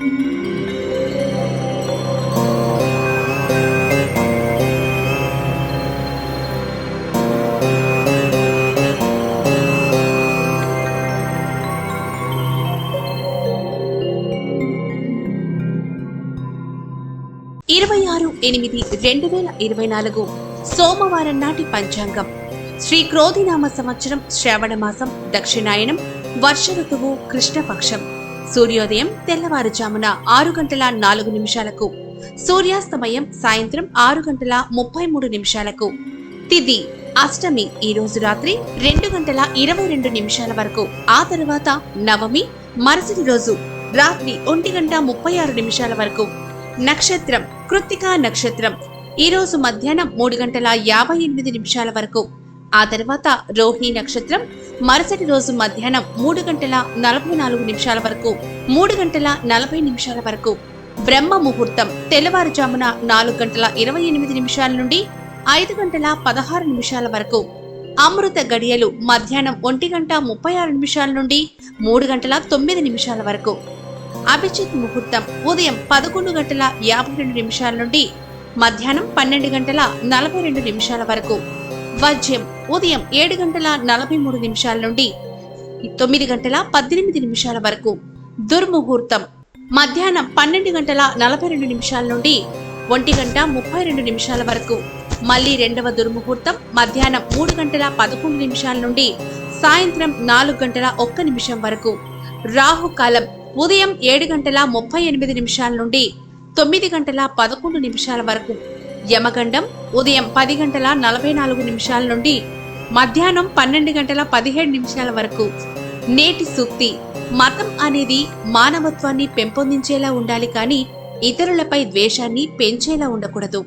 ఇరవై ఆరు ఎనిమిది రెండు వేల ఇరవై నాలుగు సోమవారం నాటి పంచాంగం. శ్రీ క్రోధినామ సంవత్సరం శ్రావణ మాసం దక్షిణాయనం వర్ష ఋతువు కృష్ణపక్షం. సూర్యోదయం తెల్లవారుజామున ఆరు గంటల నాలుగు నిమిషాలకు. సూర్యాస్తమయం సాయంత్రం ఆరు గంటల ముప్పై మూడు నిమిషాలకు. తిది అష్టమి ఈ రోజు రాత్రి రెండు గంటల ఇరవై రెండు నిమిషాల వరకు. ఆ తర్వాత నవమి మరుసటి రోజు రాత్రి ఒంటి గంట ముప్పై ఆరు నిమిషాల వరకు. నక్షత్రం కృత్తికా నక్షత్రం ఈ రోజు మధ్యాహ్నం మూడు గంటల యాభై ఎనిమిది నిమిషాల వరకు. ఆ తర్వాత రోహిణి నక్షత్రం మరుసటి రోజు మధ్యాహ్నం మూడు గంటల నలభై నాలుగు నిమిషాల వరకు మూడు గంటల నలభై నిమిషాల వరకు. బ్రహ్మ ముహూర్తం తెల్లవారుజామున నాలుగు గంటల ఇరవై ఎనిమిది నిమిషాల నుండి ఐదు గంటల పదహారు నిమిషాల వరకు. అమృత గడియలు మధ్యాహ్నం ఒంటి గంట ముప్పై ఆరు నిమిషాల నుండి మూడు గంటల తొమ్మిది నిమిషాల వరకు. అభిజిత్ ముహూర్తం ఉదయం పదకొండు గంటల యాభై రెండు నిమిషాల నుండి మధ్యాహ్నం పన్నెండు గంటల నలభై రెండు నిమిషాల వరకు. వజ్యం ఉదయం ఏడు గంటల నలభై మూడు నిమిషాల నుండి తొమ్మిది గంటల పద్దెనిమిది నిమిషాల వరకు. దుర్ముహూర్తం మధ్యాహ్నం పన్నెండు గంటల నలభై రెండు నిమిషాల నుండి ఒంటి గంట ముప్పై రెండు నిమిషాల వరకు. మళ్ళీ రెండవ దుర్ముహూర్తం మధ్యాహ్నం మూడు గంటల పదకొండు నిమిషాల నుండి సాయంత్రం నాలుగు గంటల ఒక్క నిమిషం వరకు. రాహుకాలం ఉదయం ఏడు గంటల ముప్పై ఎనిమిది నిమిషాల నుండి తొమ్మిది గంటల పదకొండు నిమిషాల వరకు. యమగండం ఉదయం పది గంటల నలభై నాలుగు నిమిషాల నుండి మధ్యాహ్నం పన్నెండు గంటల పదిహేడు నిమిషాల వరకు. నేటి సూక్తి మతం అనేది మానవత్వాన్ని పెంపొందించేలా ఉండాలి కానీ ఇతరులపై ద్వేషాన్ని పెంచేలా ఉండకూడదు.